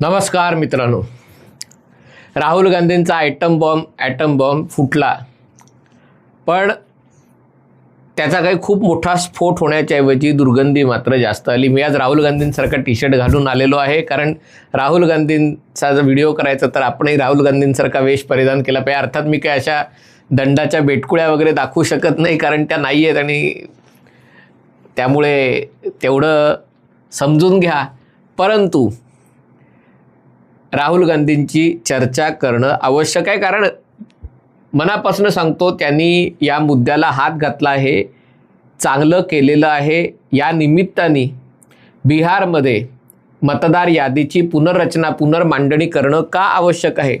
नमस्कार मित्रांनो. राहुल गांधींचा आयटम बॉम्ब ॲटम बॉम्ब फुटला. पण त्याचा काही खूप मोठा स्फोट होण्याच्या ऐवजी दुर्गंधी मात्र जास्त आली. मी आज राहुल गांधींसारखा टी शर्ट घालून आलेलो आहे. कारण राहुल गांधींचा जर व्हिडिओ करायचा तर आपणही राहुल गांधींसारखा वेश परिधान केला पाहिजे. अर्थात मी काय अशा दंडाच्या बेटकुळ्या वगैरे दाखवू शकत नाही कारण त्या नाही आहेत आणि त्यामुळे तेवढं समजून घ्या. परंतु राहुल गांधींची चर्चा करणं आवश्यक आहे. कारण मनापासून सांगतो त्यांनी या मुद्द्याला हात घातला आहे चांगलं केलेलं आहे. या निमित्ताने बिहारमध्ये मतदार यादीची पुनर्रचना पुनर्मांडणी करणं का आवश्यक आहे?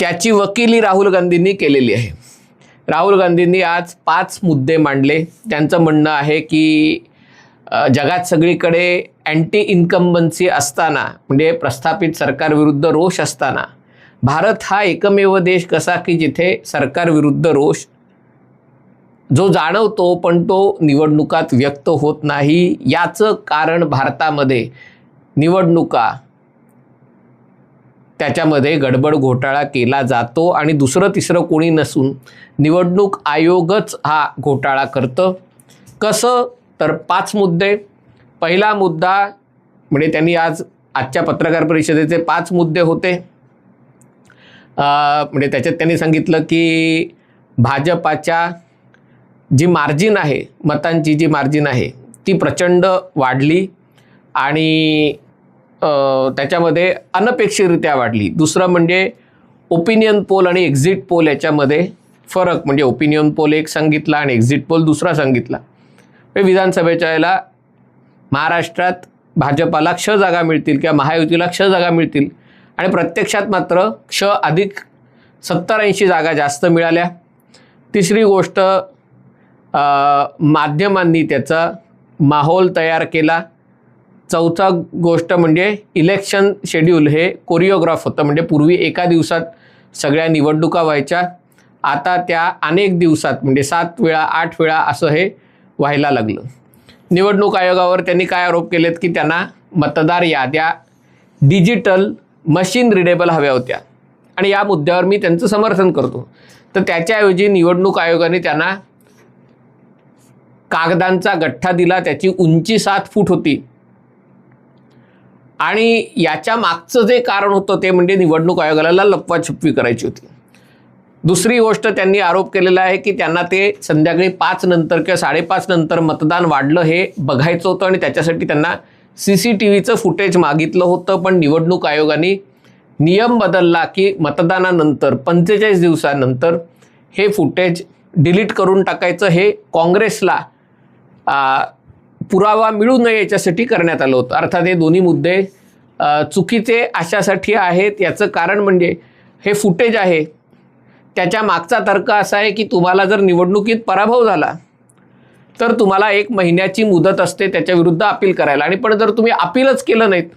त्याची वकिली राहुल गांधींनी केलेली आहे. राहुल गांधींनी आज पाच मुद्दे मांडले. त्यांचं म्हणणं आहे की जगात सगळीकडे अँटी इन्कम्बन्सी असताना म्हणजे प्रस्थापित सरकारविरुद्ध रोष असताना भारत हा एकमेव देश कसा की जिथे सरकारविरुद्ध रोष जो जाणवतो पण तो निवडणुकात व्यक्त होत नाही. याचं कारण भारतामध्ये निवडणुका त्याच्यामध्ये गडबड घोटाळा केला जातो आणि दुसरं तिसरं कोणी नसून निवडणूक आयोगच हा घोटाळा करतं. कसं? तर पाच मुद्दे. पहिला मुद्दा म्हणजे त्यांनी आज आजच्या पत्रकार परिषदेचे पाच मुद्दे होते. म्हणजे त्याच्यात त्यांनी सांगितलं की भाजपाच्या जी मार्जिन आहे मतांची जी मार्जिन आहे ती प्रचंड वाढली आणि त्याच्यामध्ये अनपेक्षितरित्या वाढली. दुसरं म्हणजे ओपिनियन पोल आणि एक्झिट पोल याच्यामध्ये फरक म्हणजे ओपिनियन पोल एक सांगितला आणि एक्झिट पोल दुसरा सांगितला. हे विधानसभेच्या याला महाराष्ट्रात भाजपाला क्ष जागा मिळतील किंवा महायुतीला क्ष जागा मिळतील आणि प्रत्यक्षात मात्र क्ष अधिक सत्तर ऐंशी जागा जास्त मिळाल्या. तिसरी गोष्ट माध्यमांनी त्याचा माहोल तयार केला. चौथा गोष्ट म्हणजे इलेक्शन शेड्यूल हे कोरिओग्राफ होतं. म्हणजे पूर्वी एका दिवसात सगळ्या निवडणुका व्हायच्या. आता त्या अनेक दिवसात म्हणजे सात वेळा आठ वेळा असं हे व्हायला लागलं. निवडणूक आयोगावर त्यांनी काय आरोप केलेत की त्यांना मतदार याद्या डिजिटल मशीन रिडेबल हव्या होत्या. आणि या मुद्द्यावर मी त्यांचं समर्थन करतो. तर त्याच्याऐवजी निवडणूक आयोगाने त्यांना कागदांचा गठ्ठा दिला. त्याची उंची सात फूट होती. आणि याच्या मागचं जे कारण होतं ते म्हणजे निवडणूक आयोगाला लपवाछपवी करायची होती. दुसरी गोष्ट त्यांनी आरोप केलेला आहे की त्यांना ते संध्याकाळी पाच नंतर किंवा साडेपाच नंतर मतदान वाढलं हे बघायचं होतं आणि त्याच्यासाठी त्यांना सी सी टी व्हीचं फुटेज मागितलं होतं. पण निवडणूक आयोगाने नियम बदलला की मतदानानंतर पंचेचाळीस दिवसानंतर हे फुटेज डिलीट करून टाकायचं हे काँग्रेसला पुरावा मिळू नये याच्यासाठी करण्यात आलं होतं. अर्थात हे दोन्ही मुद्दे चुकीचे अशासाठी आहेत. याचं कारण म्हणजे हे फुटेज आहे. त्याच्या मागचा तर्क असा आहे की तुम्हाला जर निवडणुकीत पराभव झाला तर तुम्हाला एक महिन्याची मुदत असते त्याच्याविरुद्ध अपील करायला. आणि पण जर तुम्ही अपीलच केलं नाहीत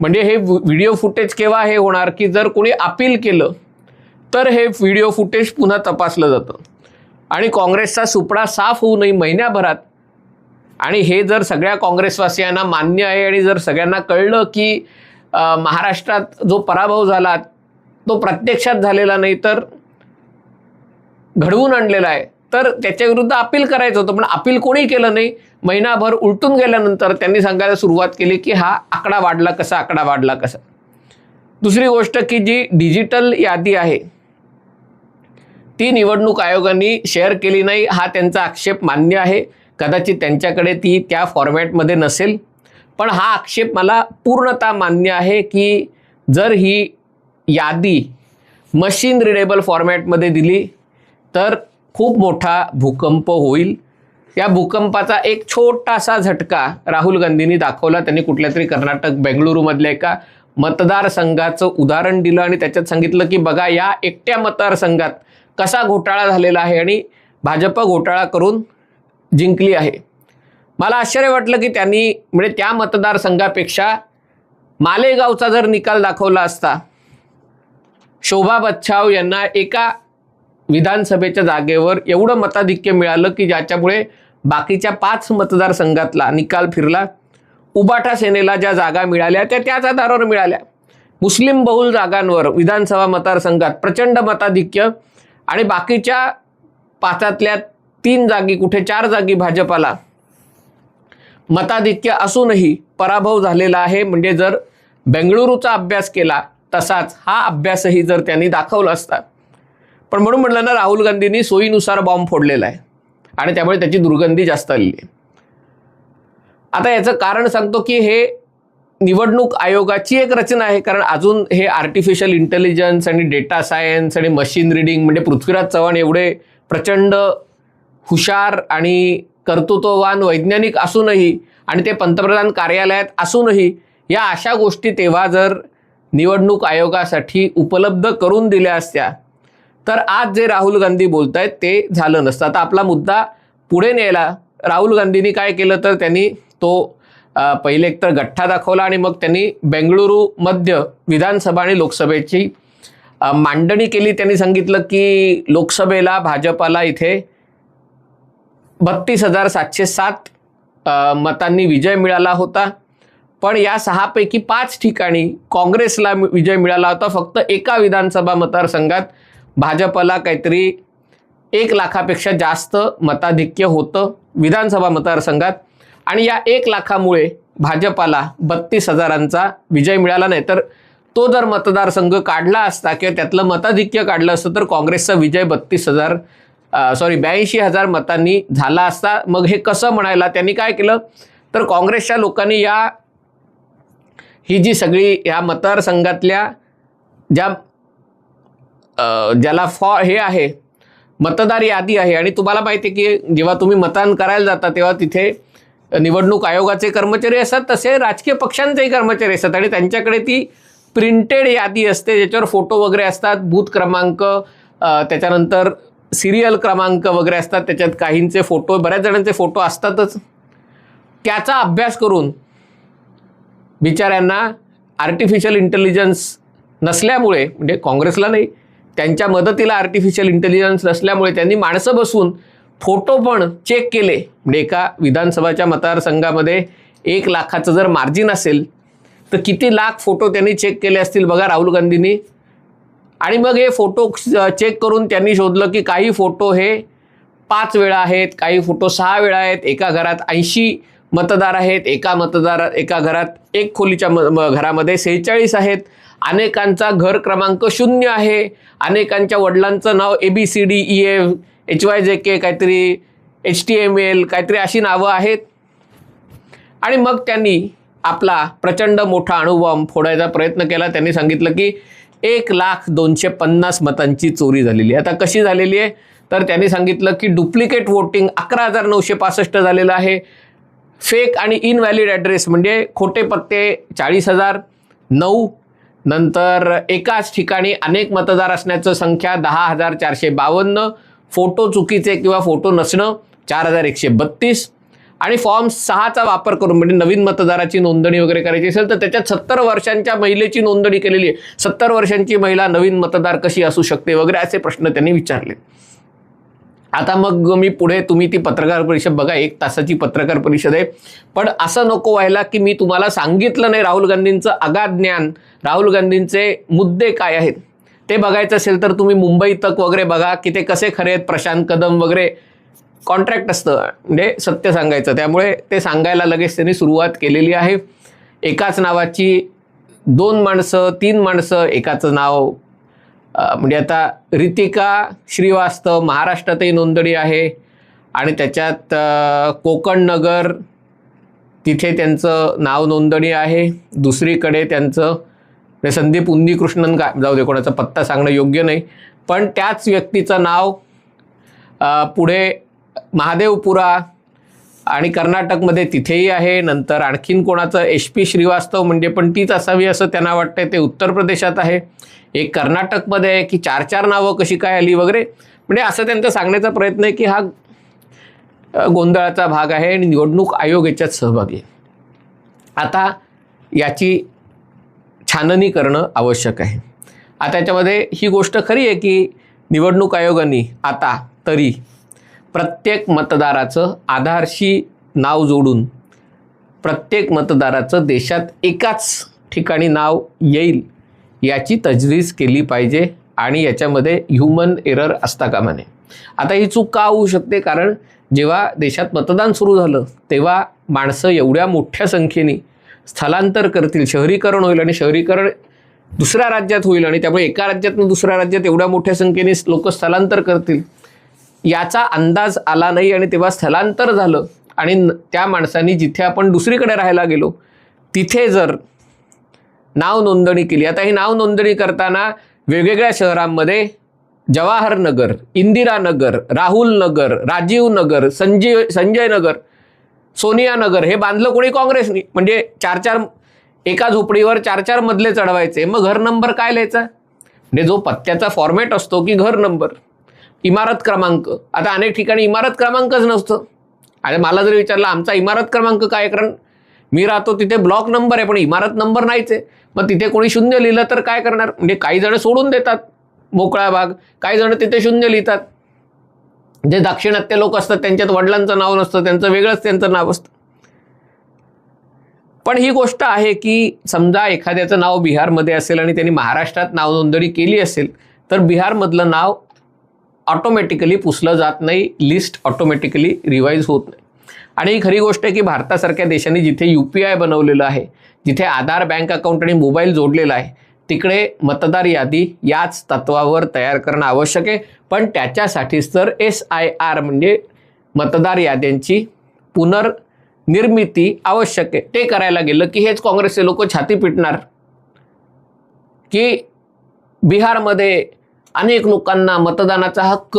म्हणजे हे व्हिडिओ फुटेज केव्हा हे होणार की जर कोणी अपील केलं तर हे व्हिडिओ फुटेज पुन्हा तपासलं जातं. आणि काँग्रेसचा सुपडा साफ होऊ नये महिन्याभरात आणि हे जर सगळ्या काँग्रेसवासियांना मान्य आहे आणि जर सगळ्यांना कळलं की महाराष्ट्रात जो पराभव झाला तो प्रत्यक्षात झालेला नाही तर घडवून आणलेला आहे. तर त्याच्याविरुद्ध अपील करायचं होतं पण अपील कोणी केलं नाही? महिनाभर उलटून गेल्यानंतर त्यांनी सांगायला सुरुवात केली की हा आकडा वाढला कसा आकडा वाढला कसा? दुसरी गोष्ट की जी डिजिटल यादी आहे ती निवडणूक आयोगाने शेअर केली नाही हा त्यांचा आक्षेप मान्य आहे. कदाचित त्यांच्याकडे ती त्या फॉर्मॅटमध्ये नसेल. पण हा आक्षेप मला पूर्णतः मान्य आहे की जर ही यादी मशीन रिडेबल फॉर्मॅटमध्ये दिली तर खूप मोठा भूकंप होईल. या भूकंपाचा एक छोटासा झटका राहुल गांधींनी दाखवला. त्यांनी कुठल्या तरी कर्नाटक बेंगळुरूमधल्या एका मतदारसंघाचं उदाहरण दिलं आणि त्याच्यात सांगितलं की बघा या एकट्या मतदारसंघात कसा घोटाळा झालेला आहे आणि भाजप घोटाळा करून जिंकली आहे. मला आश्चर्य वाटलं की त्यांनी म्हणजे त्या मतदारसंघापेक्षा मालेगावचा जर निकाल दाखवला असता शोभा बच्छाव यांना एका विधानसभेच्या जागेवर एवढं मताधिक्य मिळालं की ज्याच्यामुळे बाकीच्या पाच मतदारसंघातला निकाल फिरला. उबाटा सेनेला ज्या जागा मिळाल्या त्या त्याच आधारावर मिळाल्या. मुस्लिम बहुल जागांवर विधानसभा मतदारसंघात प्रचंड मताधिक्य आणि बाकीच्या पाचातल्या तीन जागी कुठे चार जागी भाजपाला मताधिक्य असूनही पराभव झालेला आहे. म्हणजे जर बेंगळुरूचा अभ्यास केला तसाच हा अभ्यासही जर त्यांनी दाखवला असता. पण म्हणून म्हटलं ना राहुल गांधींनी सोयीनुसार बॉम्ब फोडलेला आहे. आणि त्यामुळे त्याची दुर्गंधी जास्त आलेली आहे. आता याचं कारण सांगतो की हे निवडणूक आयोगाची एक रचना आहे. कारण अजून हे आर्टिफिशियल इंटेलिजन्स आणि डेटा सायन्स आणि मशीन रिडिंग म्हणजे पृथ्वीराज चव्हाण एवढे प्रचंड हुशार आणि कर्तृत्ववान वैज्ञानिक असूनही आणि ते पंतप्रधान कार्यालयात असूनही या अशा गोष्टी तेव्हा जर निवडणूक आयोगासाठी उपलब्ध करून दिल्या असत्या तर आज जे राहुल गांधी बोलत आहेत ते झालं नसतं. आता आपला मुद्दा पुढे न्यायला राहुल गांधींनी काय केलं तर त्यांनी तो पहिले एकतर गठ्ठा दाखवला आणि मग त्यांनी बेंगळुरू मध्य विधानसभा आणि लोकसभेची मांडणी केली. त्यांनी सांगितलं की लोकसभेला भाजपाला इथे बत्तीस हजार सातशे सात मतांनी विजय मिळाला होता. पण या सहापैकी पाच ठिकाणी काँग्रेसला विजय मिळाला होता. फक्त एका विधानसभा मतदारसंघात भाजपला काहीतरी एक लाखापेक्षा जास्त मताधिक्य होतं विधानसभा मतदारसंघात. आणि या एक लाखामुळे भाजपाला बत्तीस हजारांचा विजय मिळाला नाही. तर तो जर मतदारसंघ काढला असता किंवा त्यातलं मताधिक्य काढलं असतं तर काँग्रेसचा विजय बत्तीस हजार सॉरी ब्याऐंशी हजार मतांनी झाला असता. मग हे कसं म्हणायला? त्यांनी काय केलं? तर काँग्रेसच्या लोकांनी या ही जी सगळी ह्या मतदारसंघातल्या ज्या ज्याला फॉ हे आहे मतदार यादी आहे. आणि तुम्हाला माहिती आहे की जेव्हा तुम्ही मतदान करायला जाता तेव्हा तिथे निवडणूक आयोगाचे कर्मचारी असतात तसे राजकीय पक्षांचेही कर्मचारी असतात. आणि त्यांच्याकडे ती प्रिंटेड यादी असते ज्याच्यावर फोटो वगैरे असतात बूथ क्रमांक त्याच्यानंतर सिरियल क्रमांक वगैरे असतात त्याच्यात काहींचे फोटो बऱ्याच जणांचे फोटो असतातच. त्याचा अभ्यास करून बिचाऱ्यांना आर्टिफिशियल इंटेलिजन्स नसल्यामुळे म्हणजे काँग्रेसला नाही त्यांच्या मदतीला आर्टिफिशियल इंटेलिजन्स नसल्यामुळे त्यांनी माणसं बसून फोटो पण चेक केले. म्हणजे एका विधानसभाच्या मतदारसंघामध्ये एक लाखाचं जर मार्जिन असेल तर किती लाख फोटो त्यांनी चेक केले असतील बघा राहुल गांधींनी. आणि मग हे फोटो चेक करून त्यांनी शोधलं की काही फोटो हे पाच वेळा आहेत काही फोटो सहा वेळा आहेत एका घरात ऐंशी मतदार आहेत एका मतदार एका घरात एक खोलीच्या म म- घरामध्ये सेहेचाळीस आहेत. अनेकांचा घर क्रमांक शून्य आहे. अनेकांच्या वडिलांचं नाव A B C D E F H Y J K काहीतरी एच टी एम एल काहीतरी अशी नावं आहेत. आणि मग त्यांनी आपला प्रचंड मोठा अणुबॉम्ब फोडायचा प्रयत्न केला. त्यांनी सांगितलं की एक लाख दोनशे पन्नास मतांची चोरी झालेली आहे. आता कशी झालेली आहे? तर त्यांनी सांगितलं की डुप्लिकेट वोटिंग अकरा हजार नऊशे पासष्ट झालेलं आहे. फेक आणि इनव्हॅलिड ॲड्रेस म्हणजे खोटे पत्ते चाळीस हजार नऊ. नंतर एकाच ठिकाणी अनेक मतदार असण्याचं संख्या दहा हजार चारशे बावन्न. फोटो चुकीचे किंवा फोटो नसणं चार हजार एकशे बत्तीस. आणि फॉर्म सहाचा वापर करून म्हणजे नवीन मतदाराची नोंदणी वगैरे करायची असेल तर त्याच्यात सत्तर वर्षांच्या महिलेची नोंदणी केलेली आहे. सत्तर वर्षांची महिला नवीन मतदार कशी असू शकते वगैरे असे प्रश्न त्यांनी विचारले. आता मग मी पुढे तुम्ही ती पत्रकार परिषद बघा एक तासाची पत्रकार परिषद आहे. पण असं नको व्हायला की मी तुम्हाला सांगितलं नाही राहुल गांधींचं अगाध ज्ञान. राहुल गांधींचे मुद्दे काय आहेत? ते बघायचं असेल तर तुम्ही मुंबई तक वगैरे बघा की ते कसे खरे आहेत प्रशांत कदम वगैरे. कॉन्ट्रॅक्ट असतं. म्हणजे सत्य सांगायचं. त्यामुळे ते सांगायला लगेच त्यांनी सुरुवात केलेली आहे. एकाच नावाची दोन माणसं तीन माणसं एकाचं नाव म्हणजे आता रितिका श्रीवास्तव महाराष्ट्रातही नोंदणी आहे. आणि त्याच्यात कोकणनगर कोकण नगर तिथे त्यांचं नाव नोंदणी आहे. दुसरीकडे त्यांचं म्हणजे संदीप उन्नीकृष्णन का जाऊ दे कोणाचा पत्ता सांगणं योग्य नाही. पण त्याच व्यक्तीचं नाव पुढे महादेवपुरा आणि कर्नाटकमध्ये तिथेही आहे. नंतर आणखीन कोणाचं एच पी श्रीवास्तव म्हणजे पण तीच असावी असं त्यांना वाटतंय. ते उत्तर प्रदेशात आहे. एक कर्नाटकमध्ये आहे की चार चार नावं कशी काय आली वगैरे. म्हणजे असं त्यांचा सांगण्याचा प्रयत्न आहे की हा गोंधळाचा भाग आहे आणि निवडणूक आयोग याच्यात सहभागी आहे. आता याची छाननी करणं आवश्यक आहे. आता याच्यामध्ये ही गोष्ट खरी आहे की निवडणूक आयोगाने आता तरी प्रत्येक मतदाराचं आधारशी नाव जोडून प्रत्येक मतदाराचं देशात एकाच ठिकाणी नाव येईल याची तजवीज केली पाहिजे आणि याच्यामध्ये ह्युमन एरर असता कामा नये. आता ही चूक का होऊ शकते? कारण जेव्हा देशात मतदान सुरू झालं तेव्हा माणसं एवढ्या मोठ्या संख्येने स्थलांतर करतील. शहरीकरण होईल आणि शहरीकरण दुसऱ्या राज्यात होईल आणि त्यामुळे एका राज्यातून दुसऱ्या राज्यात एवढ्या मोठ्या संख्येने लोक स्थलांतर करतील. याचा अंदाज आला नाही आणि तेव्हा स्थलांतर झालं. आणि न- त्या माणसांनी जिथे आपण दुसरीकडे राहायला गेलो तिथे जर नाव नोंदणी केली. आता ही नाव नोंदणी करताना वेगवेगळ्या शहरांमध्ये जवाहर नगर इंदिरा नगर राहुल नगर राजीव नगर संजीव संजय नगर सोनिया नगर हे बांधलं कोणी काँग्रेसनी. म्हणजे चार चार एका झोपडीवर चार चार मधले चढवायचे. मग घर नंबर काय लिहायचा? म्हणजे जो पत्त्याचा फॉर्मॅट असतो की घर नंबर? इमारत क्रमांक. आता अनेक ठिकाणी इमारत क्रमांकच नसतं. आणि मला जर विचारलं आमचा इमारत क्रमांक काय कारण मी राहतो तिथे ब्लॉक नंबर आहे पण इमारत नंबर नाहीच आहे. मग तिथे कोणी शून्य लिहिलं तर काय करणार? म्हणजे काही जण सोडून देतात मोकळा भाग काही जण तिथे शून्य लिहितात. जे दाक्षिणात्य लोक असतात त्यांच्यात वडिलांचं नाव नसतं त्यांचं वेगळंच त्यांचं नाव असतं. पण ही गोष्ट आहे की समजा एखाद्याचं नाव बिहारमध्ये असेल आणि त्यांनी महाराष्ट्रात नाव नोंदणी केली असेल तर बिहारमधलं नाव ऑटोमॅटिकली पुसलं जात नाही लिस्ट ऑटोमॅटिकली रिवाईज होत नाही. आणि ही खरी गोष्ट आहे की भारतासारख्या देशांनी जिथे यू पी आय बनवलेलं आहे जिथे आधार बँक अकाउंट आणि मोबाईल जोडलेला आहे तिकडे मतदार यादी याच तत्वावर तयार करणं आवश्यक आहे. पण त्याच्यासाठीच तर एस आय आर म्हणजे मतदार याद्यांची पुनर्निर्मिती आवश्यक आहे. ते करायला गेलं की हेच काँग्रेसचे लोक छाती पिटणार. की बिहारमध्ये अनेक लोकांना मतदानाचा हक्क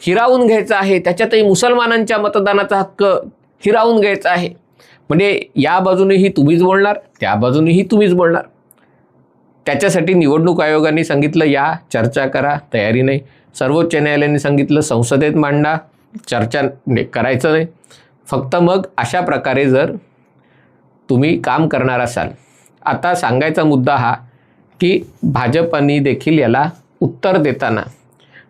हिरावून घ्यायचा आहे. त्याच्यातही मुसलमानांच्या मतदानाचा हक्क हिरावून घ्यायचा आहे. म्हणजे या बाजूनेही तुम्हीच बोलणार त्या बाजूनेही तुम्हीच बोलणार. त्याच्यासाठी निवडणूक आयोगाने सांगितलं या चर्चा करा तयारी नाही. सर्वोच्च न्यायालयाने सांगितलं संसदेत मांडा चर्चा करायचं नाही. फक्त मग अशा प्रकारे जर तुम्ही काम करणार असाल. आता सांगायचा मुद्दा हा की भाजपने देखील याला उत्तर देताना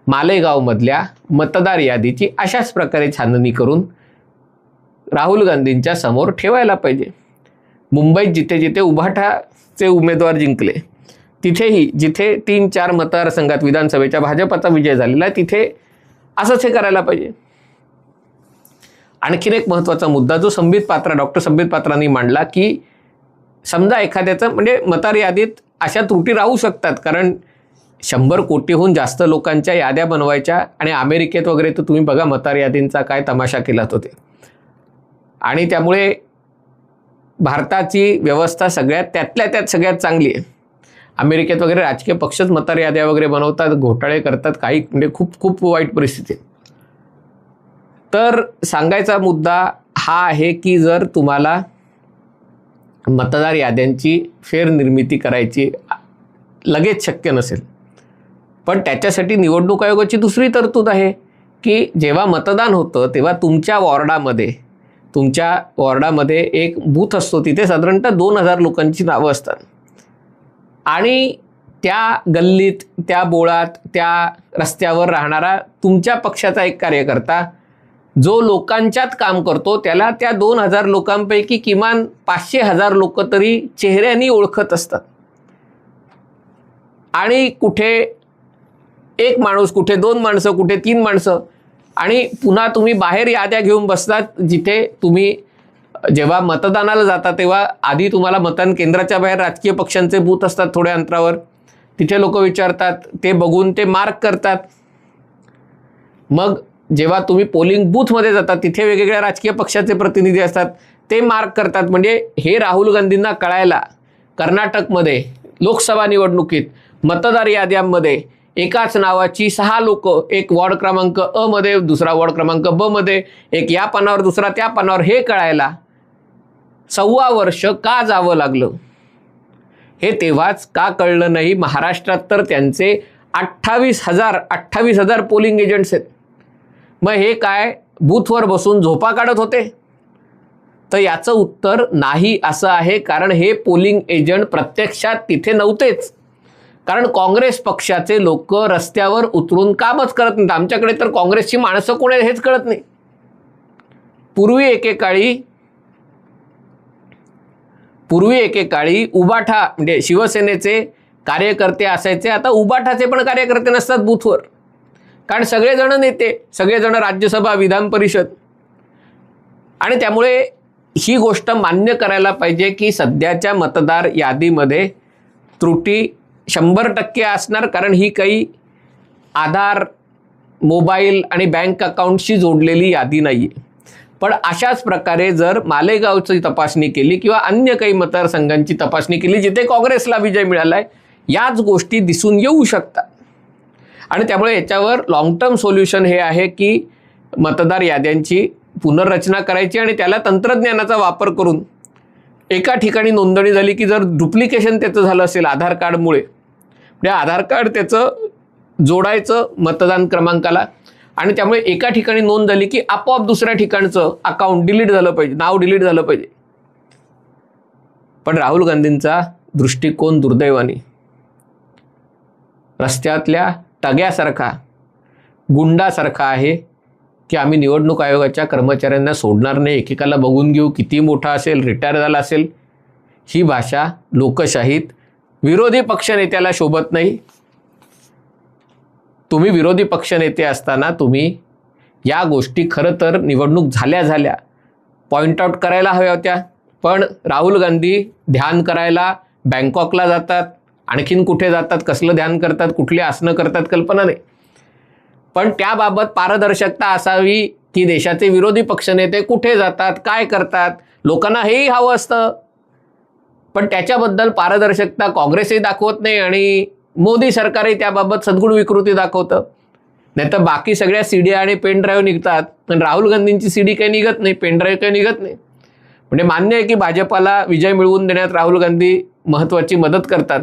मालेगावमधल्या मतदार यादीची अशाच प्रकारे छाननी करून राहुल गांधींच्या समोर ठेवायला पाहिजे. मुंबईत जिथे जिथे उभाठाचे उमेदवार जिंकले तिथेही जिथे तीन चार मतदारसंघात विधानसभेच्या भाजपचा विजय झालेला आहे तिथे असंच हे करायला पाहिजे. आणखीन एक महत्त्वाचा मुद्दा जो संबित पात्रा डॉक्टर संबित पात्रांनी मांडला की समजा एखाद्याचं म्हणजे मतार यादीत अशा त्रुटी राहू शकतात. कारण शंभर कोटीहून जास्त लोकांच्या याद्या बनवायच्या आणि अमेरिकेत वगैरे तर तुम्ही बघा मतार यादींचा काय तमाशा केलात होते आणि त्यामुळे भारताची व्यवस्था सगळ्यात त्यातल्या त्यात सगळ्यात चांगली आहे. अमेरिकेत वगैरे राजकीय पक्षच मतार याद्या वगैरे बनवतात घोटाळे करतात काही म्हणजे खूप खूप वाईट परिस्थिती आहे. तर सांगायचा मुद्दा हा आहे की जर तुम्हाला मतदार याद्यांची फेरनिर्मिती करायची लगेच शक्य नसेल. पण त्याच्यासाठी निवडणूक आयोगाची दुसरी तरतूद आहे की जेव्हा मतदान होतं तेव्हा तुमच्या वॉर्डामध्ये तुमच्या वॉर्डामध्ये एक बूथ असतो तिथे साधारणतः दोन हजार लोकांची नावं असतात. आणि त्या गल्लीत त्या बोळात त्या रस्त्यावर राहणारा तुमच्या पक्षाचा एक कार्यकर्ता जो लोकांच्यात काम करतो त्याला त्या दोन हजार लोकांपैकी किमान पाचशे हजार लोक तरी चेहऱ्याने ओळखत असतात. आणि कुठे एक माणूस कुठे दोन माणसं कुठे तीन माणसं आणि पुन्हा तुम्ही बाहेर याद्या घेऊन बसतात जिथे तुम्ही जेव्हा मतदानाला जाता तेव्हा आधी तुम्हाला मतदान केंद्राच्या बाहेर राजकीय पक्षांचे बूथ असतात थोड्या अंतरावर. तिथे लोक विचारतात ते बघून ते मार्क करतात. मग जेव्हा तुम्ही पोलिंग बूथमध्ये जातात तिथे वेगवेगळ्या राजकीय पक्षाचे प्रतिनिधी असतात ते मार्क करतात. म्हणजे हे राहुल गांधींना कळायला कर्नाटकमध्ये लोकसभा निवडणुकीत मतदार याद्यांमध्ये एकाच नावाची सहा लोक एक वॉर्ड क्रमांक अ मध्ये दुसरा वॉर्ड क्रमांक ब मध्ये एक या पानावर दुसरा त्या पानावर हे कळायला सव्वा वर्ष का जावं लागलं? हे तेव्हाच का कळलं नाही? महाराष्ट्रात तर त्यांचे अठ्ठावीस हजार अठ्ठावीस हजार पोलिंग एजंट्स आहेत. मग हे काय? बूथवर बसून झोपा काढत होते? तर याचं उत्तर नाही असं आहे कारण हे पोलिंग एजंट प्रत्यक्षात तिथे नव्हतेच. कारण काँग्रेस पक्षाचे लोक रस्त्यावर उतरून कामच करत नाहीत. आमच्याकडे तर काँग्रेसची माणसं कोण आहेत हेच कळत नाही. पूर्वी एकेकाळी पूर्वी एकेकाळी उबाठा म्हणजे शिवसेनेचे कार्यकर्ते असायचे. आता उबाठाचे पण कार्यकर्ते नसतात बूथवर. कारण सगळेजण नेते सगळेजण राज्यसभा विधान परिषद. आणि त्यामुळे ही गोष्ट मान्य करायला पाहिजे की सध्याच्या मतदार यादीमध्ये त्रुटी शंभर टक्के असणार कारण ही काही आधार मोबाईल आणि बँक अकाउंटशी जोडलेली यादी नाही आहे पण अशाच प्रकारे जर मालेगावची तपासणी केली किंवा अन्य काही मतदारसंघांची तपासणी केली जिथे काँग्रेसला विजय मिळाला आहे याच गोष्टी दिसून येऊ शकतात. आणि त्यामुळे याच्यावर लॉंग टर्म सोल्युशन हे आहे की मतदार याद्यांची पुनर्रचना करायची आणि त्याला तंत्रज्ञानाचा वापर करून एका ठिकाणी नोंदणी झाली की जर डुप्लिकेशन त्याचं झालं असेल आधार कार्डमुळे म्हणजे आधार कार्ड त्याचं जोडायचं मतदान क्रमांकाला आणि त्यामुळे एका ठिकाणी नोंद झाली की आपोआप दुसऱ्या ठिकाणचं अकाउंट डिलीट झालं पाहिजे नाव डिलीट झालं पाहिजे. पण राहुल गांधींचा दृष्टिकोन दुर्दैवानी. रस्त्यातल्या टग्यासारखा गुंडासारखा आहे की आम्ही निवडणूक आयोगाच्या कर्मचाऱ्यांना सोडणार नाही. एकेकाला बघून घेऊ किती मोठा असेल रिटायर झाला असेल. ही भाषा लोकशाहीत विरोधी पक्षनेत्याला शोभत नाही. तुम्ही विरोधी पक्षनेते असताना तुम्ही या गोष्टी खरं तर निवडणूक झाल्या झाल्या पॉईंट आऊट करायला हव्या होत्या. पण राहुल गांधी ध्यान करायला बँकॉकला जातात. आणखीन कुठे जातात कसलं ध्यान करतात कुठली आसनं करतात कल्पना नाही. पण त्याबाबत पारदर्शकता असावी की देशाचे विरोधी पक्षनेते कुठे जातात काय करतात लोकांना हेही हवं असतं. पण त्याच्याबद्दल पारदर्शकता काँग्रेसही दाखवत नाही आणि मोदी सरकारही त्याबाबत सद्गुण विकृती दाखवतं. नाही तर बाकी सगळ्या सीडी आणि पेन ड्राईव्ह निघतात पण राहुल गांधींची सी डी काही निघत नाही पेन ड्राईव्ह काही निघत नाही. म्हणजे मान्य आहे की भाजपाला विजय मिळवून देण्यात राहुल गांधी महत्त्वाची मदत करतात.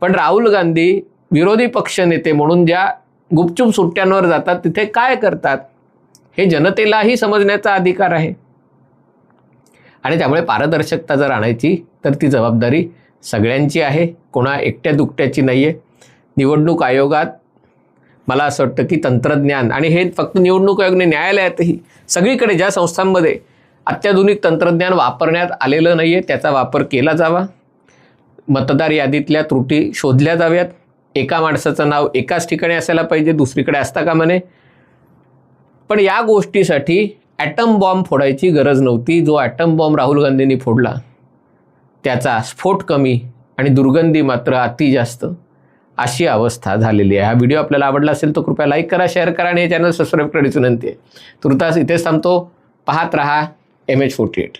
पण राहुल गांधी विरोधी पक्षनेते म्हणून ज्या गुपचूप सुट्ट्यांवर जातात तिथे काय करतात? हे जनतेलाही समजण्याचा अधिकार आहे. आणि त्यामुळे पारदर्शकता जर आणायची तर ती जबाबदारी सगळ्यांची आहे. कोणा एकट्या दुकट्याची नाही आहे निवडणूक आयोगात मला असं वाटतं की तंत्रज्ञान आणि हे फक्त निवडणूक आयोगने न्यायालयातही सगळीकडे ज्या संस्थांमध्ये अत्याधुनिक तंत्रज्ञान वापरण्यात आलेलं नाही आहे त्याचा वापर केला जावा. मतदार यादीतल्या त्रुटी शोधल्या जाव्यात. एका माणसाचं नाव एकाच ठिकाणी असायला पाहिजे दुसरीकडे असता का म्हणे पण या गोष्टीसाठी ॲटम बॉम्ब फोडायची गरज नव्हती. जो ॲटम बॉम्ब राहुल गांधींनी फोडला त्याचा स्फोट कमी आणि दुर्गंधी मात्र अति जास्त अशी अवस्था झालेली आहे. हा व्हिडिओ आपल्याला आवडला असेल तर कृपया लाईक करा शेअर करा आणि हे चॅनल सबस्क्राईब करण्याची विनंती आहे. तुर्तास इथेच थांबतो. पाहत रहा एम एच फोर्टी एट